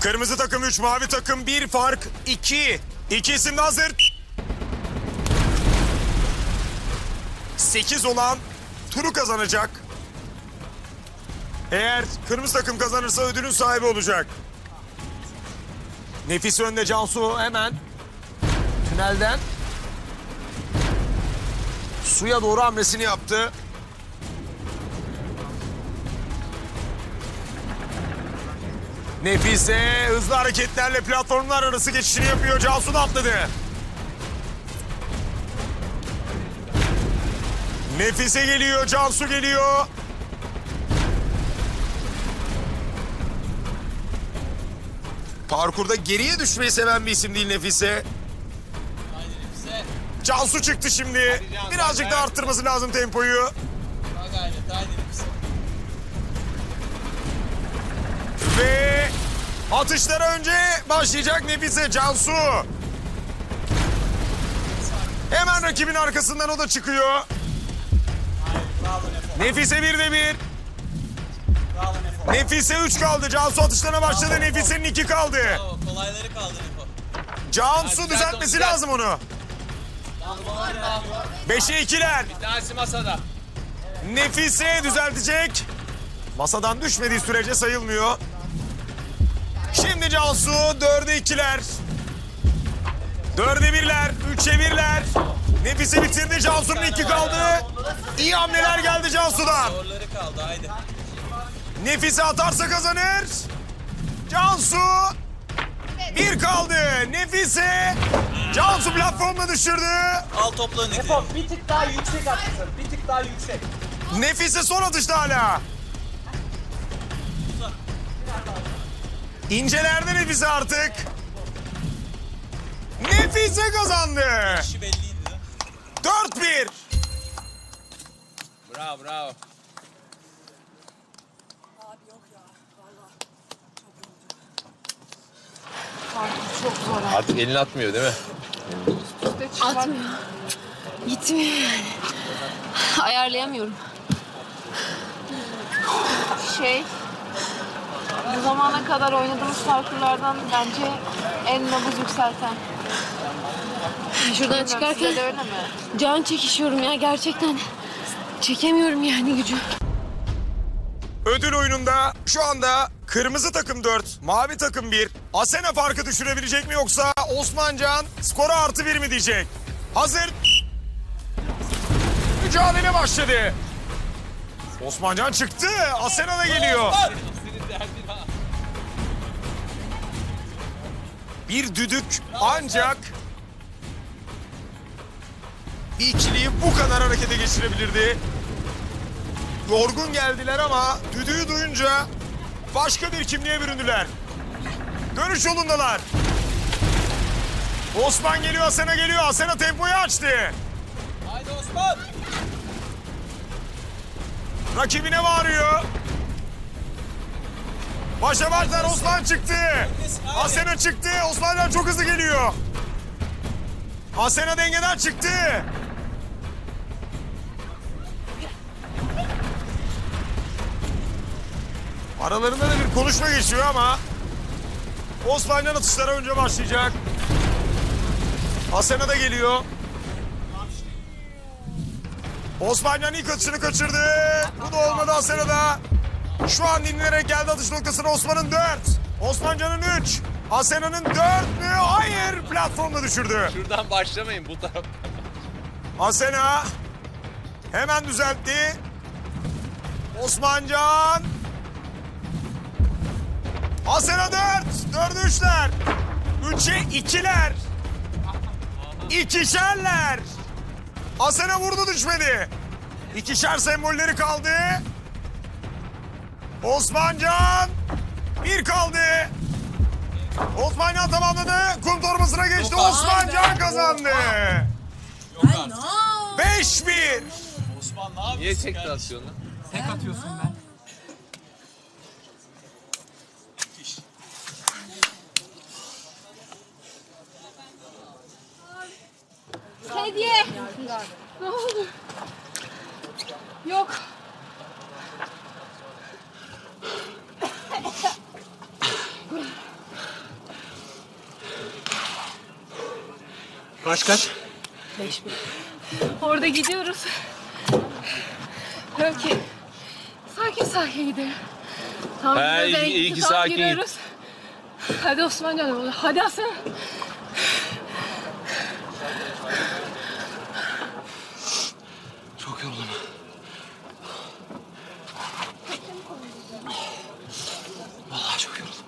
Kırmızı takım 3, mavi takım 1, fark 2. İki isim de hazır. 8 olan turu kazanacak. Eğer kırmızı takım kazanırsa ödülün sahibi olacak. Nefis önde Cansu hemen tünelden suya doğru hamlesini yaptı. Nefise hızlı hareketlerle platformlar arası geçişini yapıyor. Cansu da atladı. Nefise geliyor, Cansu geliyor. Parkurda geriye düşmeyi seven bir isim değil Nefise. Cansu çıktı şimdi. Cansu, Birazcık hadi. da arttırması lazım tempoyu. Atışlara önce başlayacak Nefise Cansu. Hemen rakibin arkasından o da çıkıyor. Nefise bir de bir. Nefise 3 kaldı. Cansu atışlarına başladı. Nefise'nin 2 kaldı. Bravo kolayları kaldı Nefo. Cansu düzeltmesi lazım onu. 5'e 2'ler. Tanesi masada. Nefise düzeltecek. Masadan düşmediği sürece sayılmıyor. Şimdi Cansu 4'e 2'ler. 4'e 1'ler. 3'e 1'ler. Nefise bitirdi. Cansu'nun 2 kaldı. İyi hamleler geldi Cansu'dan. Zorları kaldı haydi. Nefise atarsa kazanır. Cansu bir kaldı. Nefise Cansu platformla düşürdü. Al topla. Nefo bir tık daha yüksek atsın. Bir tık daha yüksek. Nefise son atışta hala. İncelerde Nefise artık. Nefise kazandı. İşi belliydi. 4-1. Bravo bravo. Çok zor. Artık elini atmıyor değil mi? Atmıyor. Gitmiyor yani. Ayarlayamıyorum. Şey, bu zamana kadar oynadığımız parkurlardan bence en nabız yükselten. Şuradan çıkarken de öyle mi? can çekişiyorum ya gerçekten. Çekemiyorum yani gücü. Ödül oyununda şu anda kırmızı takım 4, mavi takım 1. Asena farkı düşürebilecek mi yoksa Osmancan skora artı 1 mi diyecek? Hazır. Mücadele başladı. Osmancan çıktı. Asena da geliyor. Bir düdük ancak bir ikiliyi bu kadar harekete geçirebilirdi. Yorgun geldiler ama düdüğü duyunca başka bir kimliğe büründüler. Dönüş yolundalar. Osman geliyor, Asena geliyor. Asena tempoyu açtı. Haydi Osman. Rakibine bağırıyor. Başa başlar Osman çıktı. Asena çıktı. Osmancan çok hızlı geliyor. Asena dengeden çıktı. Aralarında da bir konuşma geçiyor ama Osmancan atışlara önce başlayacak. Asena da geliyor. Osmancan ilk atışını kaçırdı. Bu da olmadı Asena'da. Şu an dinlenerek geldi atış noktasına Osman'ın 4. Osmancan'ın 3. Asena'nın 4 mü? Hayır. Platformda düşürdü. Şuradan başlamayın bu taraf. Asena hemen düzeltti. Osmancan. Asena 4. 4'e 3'ler. 3'e 2'ler. İkişerler. Asena vurdu düşmedi. İkişer sembolleri kaldı. Osmancan. Bir kaldı. Osmancan tamamladı. Kum torbasına geçti. Yok, Osmancan kazandı. Yok artık. 5-1. Osman ne yapıyorsun Niye tekte kardeşim? atıyorsun lan? Tek atıyorsun ben. Hediye. Ne oldu? Yok. Kaç kaç? Orada gidiyoruz. Öykü. Sakin sakin gidelim. Tamam, de iyi- iyi ki sakin git. Hadi Osman canım. Hadi Aslan. Çok yoruldum. Vallahi çok yoruldum.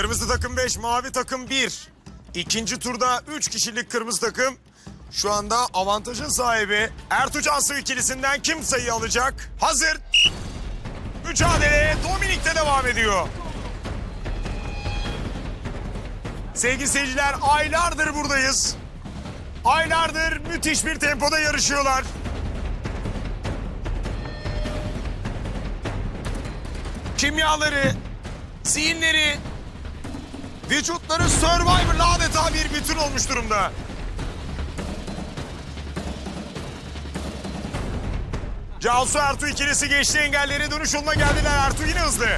Kırmızı takım 5, mavi takım 1. İkinci turda 3 kişilik kırmızı takım şu anda avantajın sahibi. Ertuğ Cansu ikilisinden kim sayı alacak? Hazır. Mücadele Dominik'te devam ediyor. Sevgili seyirciler aylardır buradayız. Aylardır müthiş bir tempoda yarışıyorlar. Kimyaları, zihinleri, Vücutları Survivor'la adeta bir bütün olmuş durumda. Cansu Ertuğ ikilisi geçti engelleri dönüş yoluna geldiler. Ertuğ yine hızlı.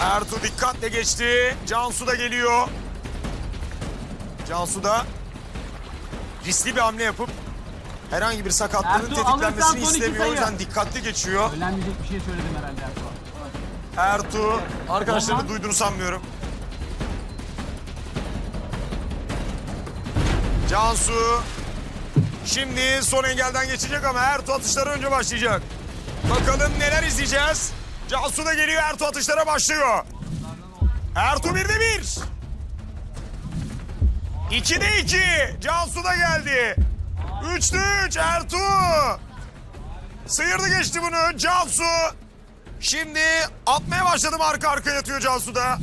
Ertuğ dikkatle geçti. Cansu da geliyor. Cansu da riskli bir hamle yapıp herhangi bir sakatlığın Ertuğ, alırsan tetiklenmesini son istemiyor. O yüzden dikkatli geçiyor. Öğlenmeyecek bir şey söyledim herhalde Ertuğ. Ertuğ arkadaşlarını Roman. duyduğunu sanmıyorum. Cansu şimdi son engelden geçecek ama Ertuğ atışları önce başlayacak. Bakalım neler izleyeceğiz. Cansu da geliyor Ertuğ atışlara başlıyor. Ertuğ birde bir. İkide iki. Cansu da geldi. Üçte üç Ertuğ. Sıyırdı geçti bunu Cansu. Şimdi atmaya başladım arka arkaya yatıyor Cansu da.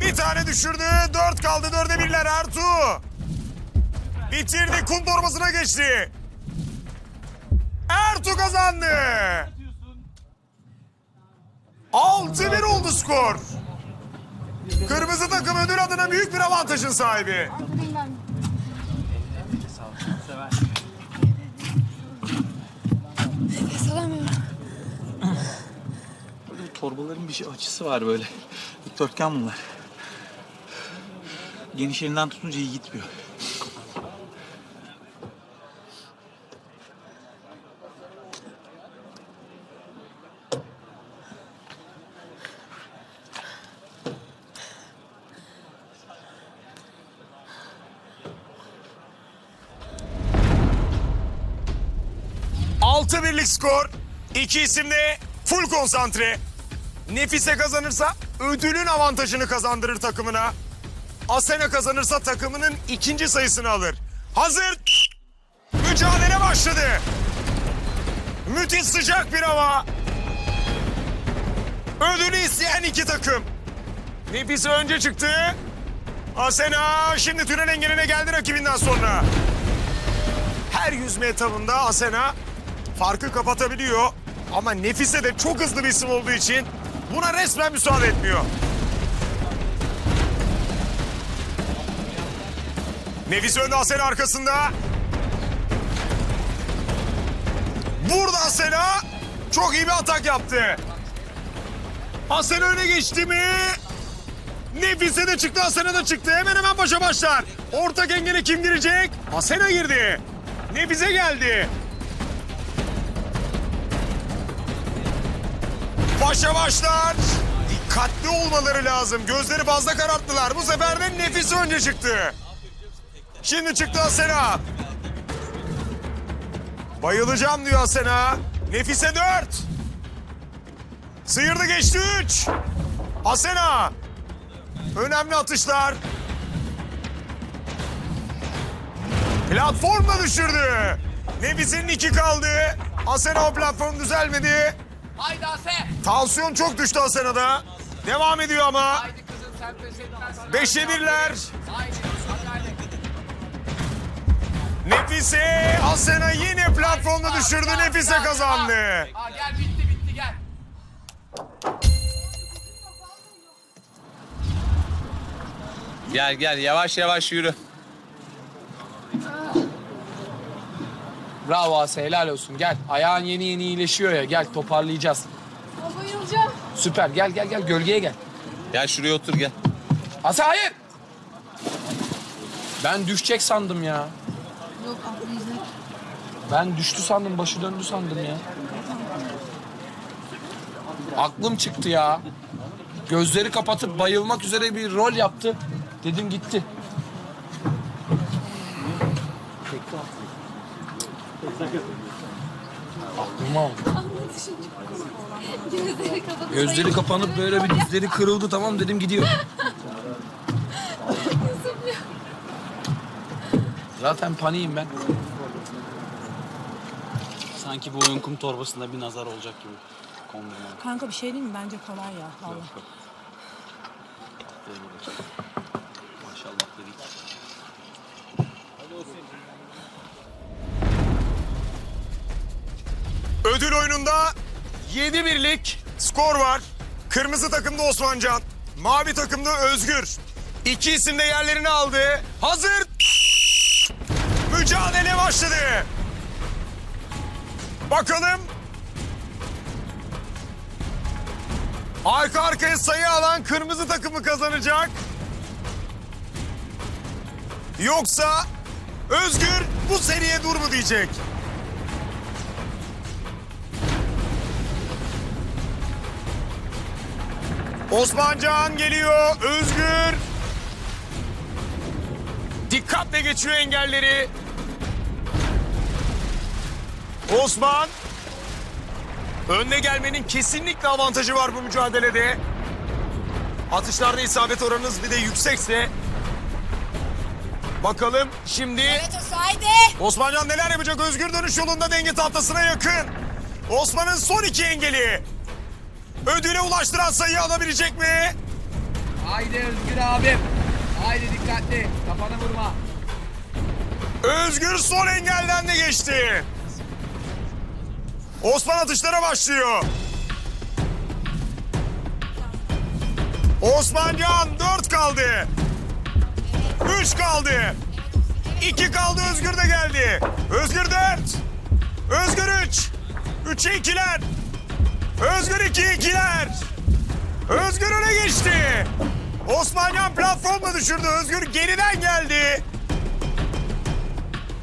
Bir tane düşürdü. Dört kaldı. Dörde birler Ertuğ. Bitirdi. Kum torbasına geçti. Ertuğ kazandı. 6-1 oldu skor. Kırmızı takım ödül adına büyük bir avantajın sahibi. Nefes. Böyle torbaların bir şey açısı var böyle. Dikdörtgen bunlar. Geniş elinden tutunca iyi gitmiyor. Altı birlik skor. İki isim de full konsantre. Nefise kazanırsa ödülün avantajını kazandırır takımına. Asena kazanırsa takımının ikinci sayısını alır. Hazır. Mücadele başladı. Müthiş sıcak bir hava. Ödülü isteyen iki takım. Nefise önce çıktı. Asena şimdi tünel engeline geldi rakibinden sonra. Her yüzme etabında Asena farkı kapatabiliyor. Ama Nefise de çok hızlı bir isim olduğu için buna resmen müsaade etmiyor. Nefise önde Asena arkasında. Burada Asena çok iyi bir atak yaptı. Asena öne geçti mi? Nefise de çıktı, Asena da çıktı. Hemen hemen başa başlar. Ortak engele kim girecek? Asena girdi. Nefise geldi. Başa başlar. Dikkatli olmaları lazım. Gözleri fazla kararttılar. Bu sefer de Nefise önce çıktı. Şimdi çıktı Asena. Bayılacağım diyor Asena. Nefise dört. Sıyırdı geçti üç. Asena. Önemli atışlar. Platformda düşürdü. Nefise'nin iki kaldı. Asena o platform düzelmedi. Haydi Ase. Tansiyon çok düştü Asena'da. Devam ediyor ama. Haydi kızım sen pes etmezsin. Beşe birler. Haydi hadi. Nefise Asena yine platformda düşürdü. Nefise kazandı. Aa, gel bitti bitti gel. Gel gel yavaş yavaş yürü. Bravo Ase helal olsun gel. Ayağın yeni yeni iyileşiyor ya gel toparlayacağız. Bayılacağım. Süper gel gel gel gölgeye gel. Gel şuraya otur gel. Hasan hayır. Ben düşecek sandım ya. Yok atlayacak. Ben düştü sandım, başı döndü sandım ya. Aklım çıktı ya. Gözleri kapatıp bayılmak üzere bir rol yaptı. Dedim gitti. Aklım aldı. Gözleri kapanıp böyle bir dizleri kırıldı tamam dedim gidiyor. Zaten paniğim ben. Sanki bu oyun kum torbasında bir nazar olacak gibi. Kondurma. Kanka bir şey değil mi? Bence kolay ya. Vallahi. Maşallah dedik. Ödül oyununda 7 birlik skor var. Kırmızı takımda Osmancan, mavi takımda Özgür. İki isim de yerlerini aldı. Hazır. Mücadele başladı. Bakalım. Arka arkaya sayı alan kırmızı takımı kazanacak. Yoksa Özgür bu seriye dur mu diyecek. Osmancan geliyor. Özgür. Dikkatle geçiyor engelleri. Osman. Önde gelmenin kesinlikle avantajı var bu mücadelede. Atışlarda isabet oranınız bir de yüksekse. Bakalım şimdi Osmancan neler yapacak? Özgür dönüş yolunda denge tahtasına yakın. Osman'ın son iki engeli. Ödüle ulaştıran sayıyı alabilecek mi? Haydi Özgür abim. Haydi dikkatli. Kafana vurma. Özgür son engelden de geçti. Osman atışlara başlıyor. Osmancan dört kaldı. Üç kaldı. İki kaldı Özgür de geldi. Özgür dört. Özgür üç. Üçe ikiler. Özgür iki ikiler. Özgür öne geçti. Osmancan platformla düşürdü. Özgür geriden geldi.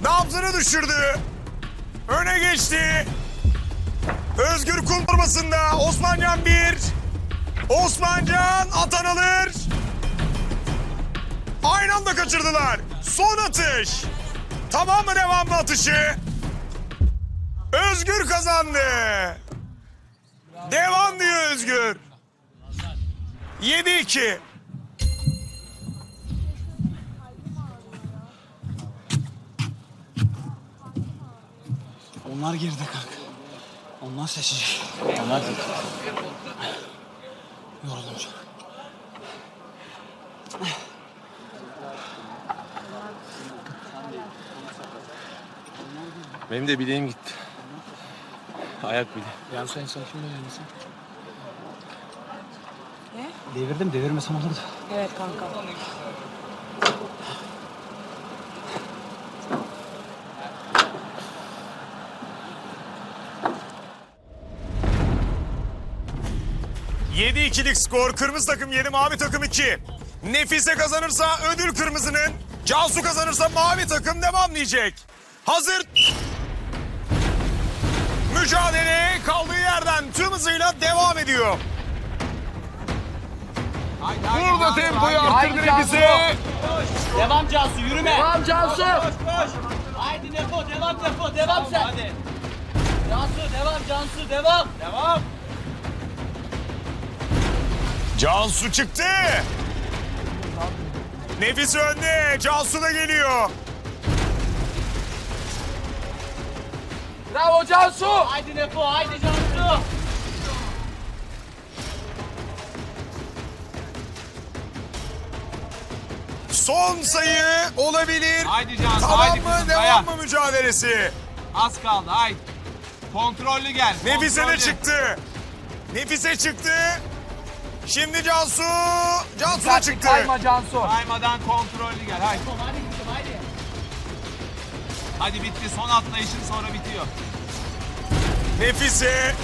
Nabzını düşürdü. Öne geçti. Özgür kum torbasında. Osmancan bir. Osmancan atan alır. Aynı anda kaçırdılar. Son atış. Tamam mı devam mı atışı? Özgür kazandı. Devam diyor Özgür. 7-2. Onlar geride kanka. Onlar seçecek. Onlar seçecek. Yoruldum çok. Benim de bileğim gitti. Ayak bileğim. Yansu en son kim öğrenirsin? Ne? Devirdim devirmesem olurdu. Evet kanka. Yedi ikilik skor. Kırmızı takım 7, mavi takım 2. Nefise kazanırsa ödül kırmızının. Cansu kazanırsa mavi takım devam diyecek. Hazır. Mücadele kaldığı yerden tüm hızıyla devam ediyor. Haydi, haydi, Burada Cansu, tempoyu haydi. arttırdı Haydi Cansu. Nefise. Devam Cansu yürüme. Devam Cansu. Haydi Defo devam Defo devam sen. Hadi. Cansu devam Cansu devam. Devam. Cansu çıktı. Nefis önde. Cansu da geliyor. Bravo Cansu. Haydi Defo haydi Cansu. Son sayı olabilir. Haydi Cansu. Tamam haydi mı? kızım, Devam dayan. mı mücadelesi? Az kaldı haydi. Kontrollü gel. Nefise de kontrollü. çıktı. Nefise çıktı. Şimdi Cansu. Cansu da Dikkatli çıktı. kayma Cansu. Kaymadan kontrollü gel haydi. Hadi kızım haydi. Hadi bitti son atlayışın sonra bitiyor. Nefise.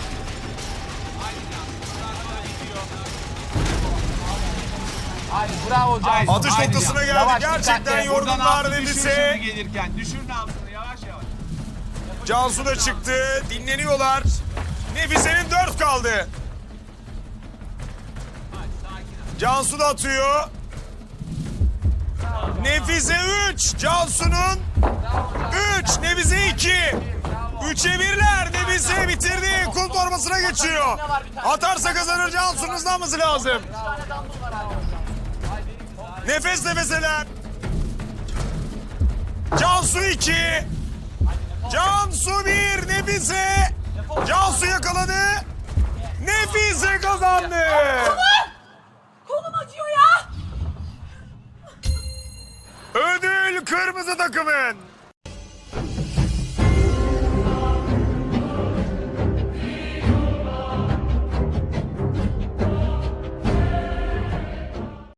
Hadi bravo Cahit. Atış Haydi noktasına ya. geldi. Yavaş, Gerçekten dikkatli. Buradan yorgunlar düşür Nefise. şimdi gelirken. Düşür nabzını yavaş yavaş. Cansu da çıktı. Dinleniyorlar. Nefise'nin dört kaldı. Cansu da atıyor. Nefise 3. Cansu'nun 3. Nefise 2. 3'e 1'ler. Nefise bitirdi. Kum torbasına geçiyor. Atarsa kazanır Cansu'nun hızlanması lazım. Nefes nefeseler. Cansu 2. Cansu 1. Nefise. Cansu yakaladı. Nefise kazandı. Kırmızı takımın.